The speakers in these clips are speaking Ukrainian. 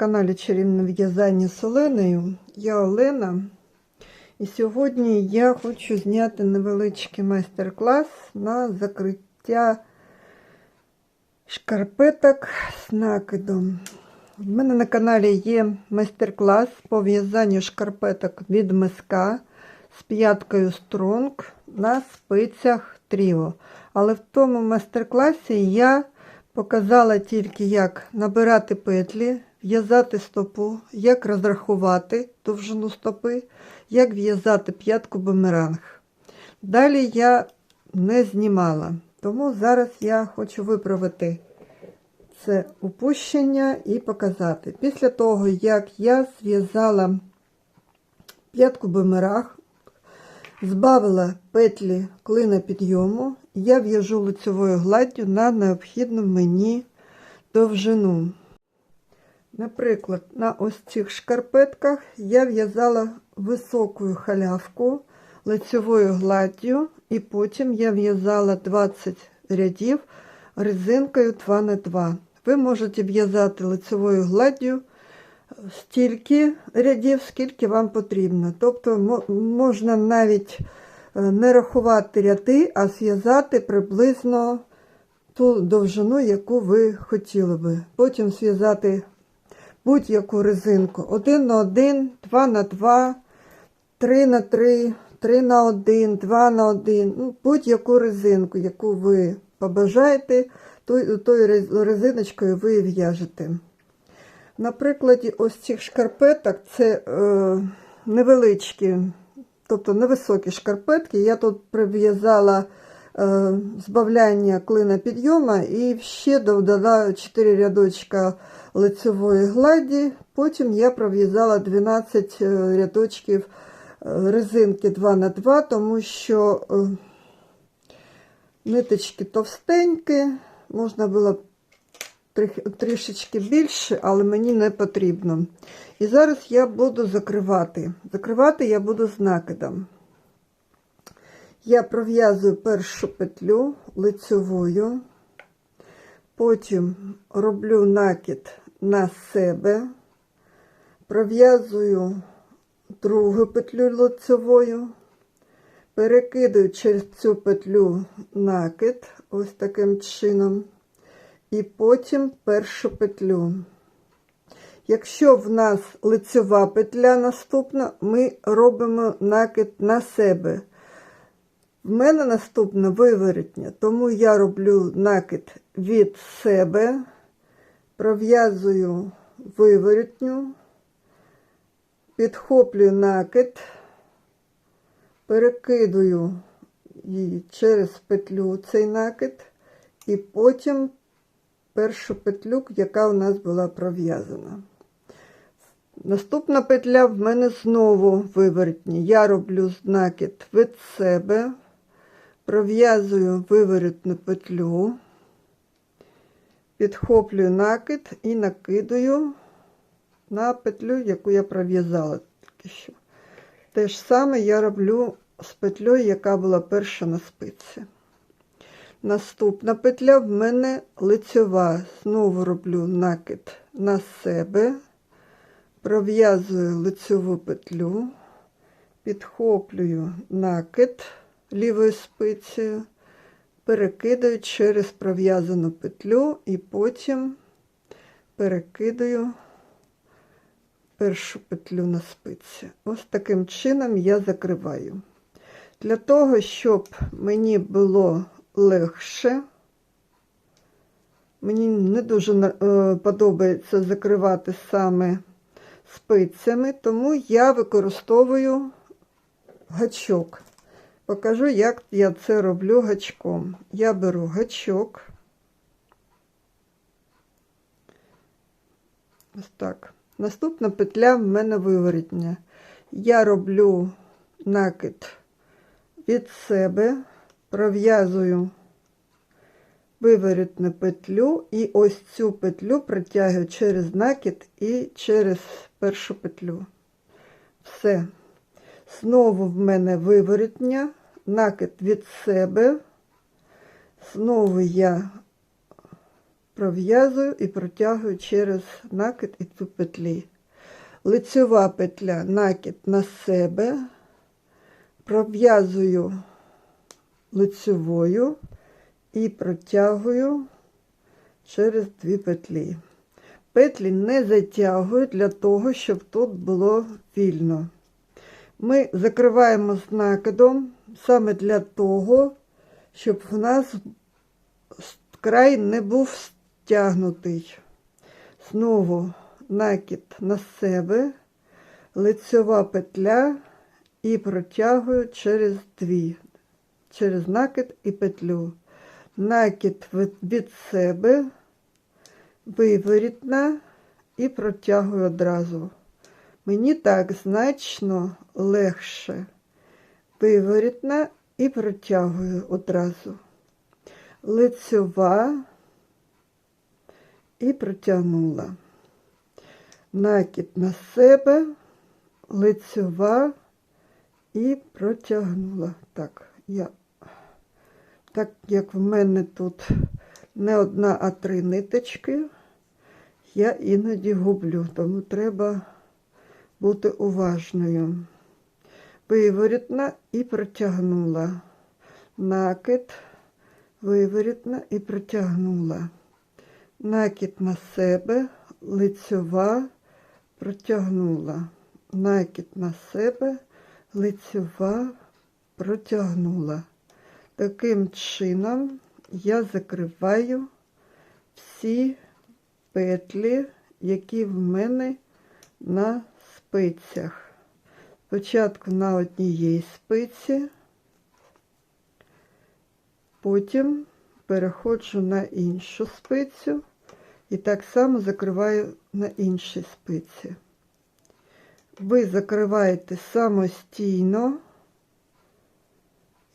каналі Чарівне в'язання з Оленою. Я Олена. І сьогодні я хочу зняти невеличкий майстер-клас на закриття шкарпеток з накидом. В мене на каналі є майстер-клас по в'язанню шкарпеток від миска з п'яткою Стронг на спицях Тріо. Але в тому майстер-класі я показала тільки, як набирати петлі, в'язати стопу, як розрахувати довжину стопи, як в'язати п'ятку бумеранг. Далі я не знімала, тому зараз я хочу виправити це упущення і показати. Після того, як я зв'язала п'ятку бумеранг, збавила петлі клина підйому, я в'яжу лицевою гладдю на необхідну мені довжину. Наприклад, на ось цих шкарпетках я в'язала високу халявку лицевою гладдю, і потім я в'язала 20 рядів резинкою 2х2. Ви можете в'язати лицевою гладдю стільки рядів, скільки вам потрібно. Тобто можна навіть не рахувати ряди, а зв'язати приблизно ту довжину, яку ви хотіли би. Потім зв'язати будь-яку резинку 1 на 1, 2 на 2, 3 на 3, 3 на 1, 2 на 1, ну, будь-яку резинку, яку ви побажаєте, тою, тою резиночкою ви в'яжете. На прикладі ось цих шкарпеток це е, невеличкі, тобто невисокі шкарпетки. Я тут прив'язала збавляння клина підйома і ще додала 4 рядочка лицевої гладі. Потім я пров'язала 12 рядочків резинки 2х2, тому що е, ниточки товстенькі, можна було трішечки більше, але мені не потрібно. І зараз я буду закривати. Закривати я буду з накидом. Я пров'язую першу петлю лицевою, потім роблю накид на себе, пров'язую другу петлю лицевою, перекидаю через цю петлю накид, ось таким чином і потім першу петлю. Якщо в нас лицева петля наступна, ми робимо накид на себе. В мене наступна виворотня, тому я роблю накид від себе, пров'язую виворотню, підхоплюю накид, перекидую її через петлю цей накид, і потім першу петлю, яка у нас була пров'язана. Наступна петля в мене знову виворотня. Я роблю накид від себе, пров'язую виворотну петлю, підхоплюю накид і накидаю на петлю, яку я пров'язала тільки що. Те ж саме я роблю з петлею, яка була перша на спиці. Наступна петля в мене лицьова. Знову роблю накид на себе, пров'язую лицьову петлю, підхоплюю накид лівою спицею, перекидаю через пров'язану петлю і потім перекидаю першу петлю на спиці. Ось таким чином я закриваю. Для того, щоб мені було легше. Мені не дуже е, подобається закривати саме спицями, тому я використовую гачок. Покажу, як я це роблю гачком. Я беру гачок. Ось так. Наступна петля в мене виворітня. Я роблю накид від себе пров'язую виворітну петлю і ось цю петлю протягую через накид і через першу петлю. Все. Знову в мене виворітня, накид від себе. Знову я пров'язую і протягую через накид і ту петлі. Лицьова петля, накид на себе, пров'язую лицьовою і протягую через дві петлі. Петлі не затягую для того, щоб тут було вільно. Ми закриваємо з накидом саме для того, щоб в нас край не був стягнутий. Знову накид на себе, лицьова петля і протягую через дві, через накид і петлю. Накид від- себе, виворітна і протягую одразу. Мені так значно легше. Виворітна і протягую одразу. Лицьова і протягнула. Накид на себе, лицьова і протягнула. Так, я, так як в мене тут не одна, а три ниточки, я іноді гублю, тому треба бути уважною. Виворітна і протягнула. Накид, виворітна і протягнула. Накид на себе, лицьова, протягнула. Накид на себе, лицьова, протягнула. Таким чином я закриваю всі петлі, які в мене на спицях. Спочатку на одній спиці, потім переходжу на іншу спицю і так само закриваю на іншій спиці. Ви закриваєте самостійно.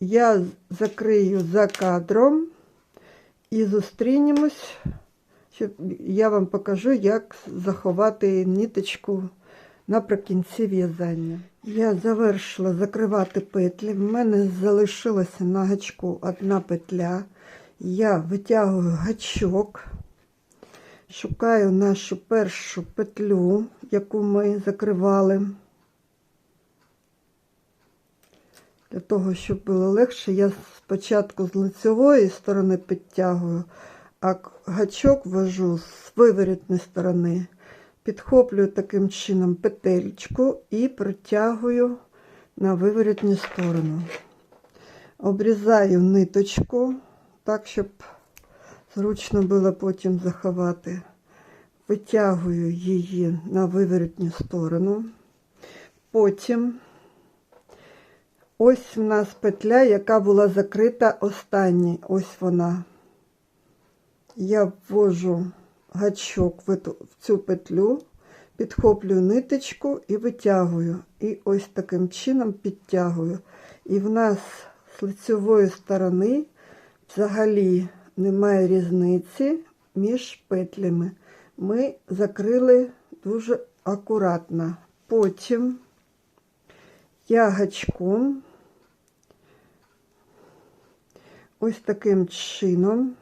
Я закрию за кадром і зустрінемось, щоб я вам покажу, як заховати ниточку наприкінці в'язання. Я завершила закривати петлі. В мене залишилася на гачку одна петля. Я витягую гачок, шукаю нашу першу петлю, яку ми закривали. Для того, щоб було легше, я спочатку з лицевої сторони підтягую, а гачок ввожу з виворітної сторони. Підхоплюю таким чином петельку і протягую на виворітню сторону. Обрізаю ниточку, так, щоб зручно було потім заховати. Витягую її на виворітню сторону. Потім ось в нас петля, яка була закрита останній. Ось вона. Я ввожу гачок в цю петлю, підхоплюю ниточку і витягую. І ось таким чином підтягую. І в нас з лицевої сторони взагалі немає різниці між петлями. Ми закрили дуже акуратно. Потім я гачком ось таким чином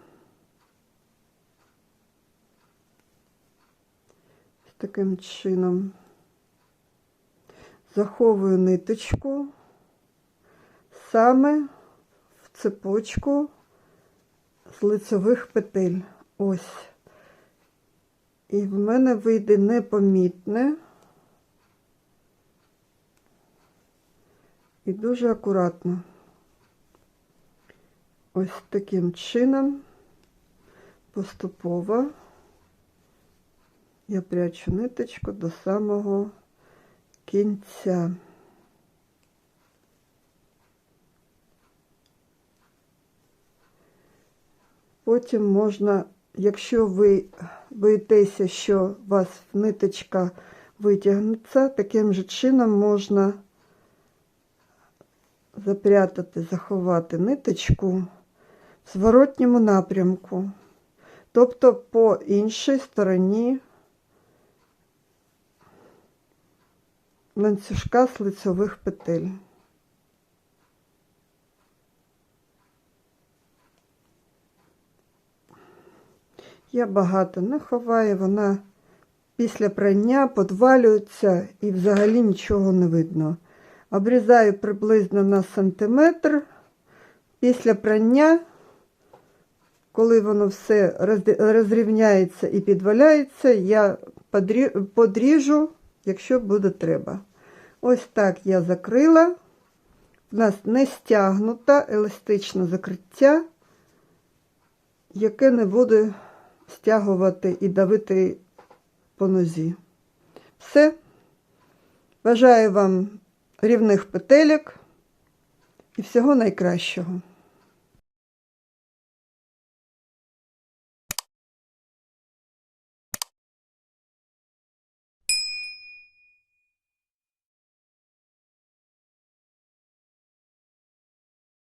таким чином заховую ниточку саме в цепочку з лицевих петель. Ось. І в мене вийде непомітне і дуже акуратно. Ось таким чином поступово я прячу ниточку до самого кінця. Потім можна, якщо ви боїтеся, що у вас ниточка витягнеться, таким же чином можна запрятати, заховати ниточку в зворотньому напрямку, тобто по іншій стороні ланцюжка з лицьових петель. Я багато не ховаю, вона після прання подвалюється і взагалі нічого не видно. Обрізаю приблизно на сантиметр. Після прання, коли воно все розрівняється і підваляється, я подріжу, якщо буде треба. Ось так я закрила. У нас не стягнута еластичне закриття, яке не буде стягувати і давити по нозі. Все. Бажаю вам рівних петелек і всього найкращого.